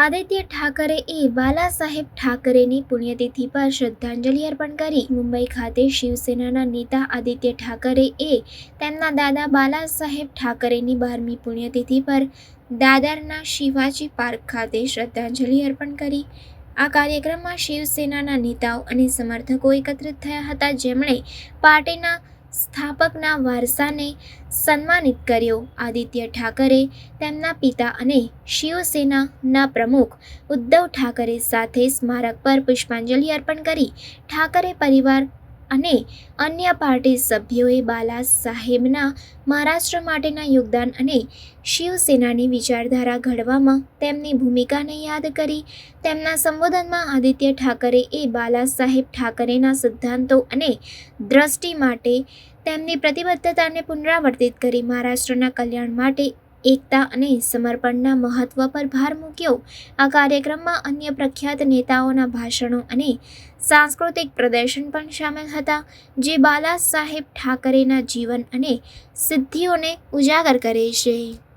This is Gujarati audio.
આદિત્ય ઠાકરે એ બાલા સાહેબ ઠાકરેની પુણ્યતિથિ પર શ્રદ્ધાંજલિ અર્પણ કરી. મુંબઈ ખાતે શિવસેનાના નેતા આદિત્ય ઠાકરે એ તેમના દાદા બાલા સાહેબ ઠાકરેની બારમી પુણ્યતિથિ પર દાદરના શિવાજી પાર્ક ખાતે શ્રદ્ધાંજલિ અર્પણ કરી. આ કાર્યક્રમમાં શિવસેનાના નેતાઓ અને સમર્થકો એકત્રિત થયા હતા. જેમણે પાર્ટીના સ્થાપકના વારસાને સન્માનિત કર્યો. આદિત્ય ઠાકરે તેમના પિતા અને શિવસેનાના પ્રમુખ ઉદ્ધવ ઠાકરે સાથે સ્મારક પર પુષ્પાંજલિ અર્પણ કરી. ઠાકરે પરિવાર અને અન્ય પાર્ટી સભ્યોએ બાલા સાહેબના મહારાષ્ટ્ર માટેના યોગદાન અને શિવસેનાની વિચારધારા ઘડવામાં તેમની ભૂમિકાને યાદ કરી તેમના સંબોધનમાં આદિત્ય ઠાકરે એ બાલા સાહેબ ઠાકરેના સિદ્ધાંતો અને દ્રષ્ટિ માટે તેમની પ્રતિબદ્ધતાને પુનરાવર્તિત કરી મહારાષ્ટ્રના કલ્યાણ માટે એકતા અને સમર્પણના મહત્વ પર ભાર મૂક્યો. આ કાર્યક્રમમાં અન્ય પ્રખ્યાત નેતાઓના ભાષણો અને સાંસ્કૃતિક પ્રદર્શન પણ સામેલ હતા, જે બાલા સાહેબ ઠાકરેના જીવન અને સિદ્ધિઓને ઉજાગર કરે છે.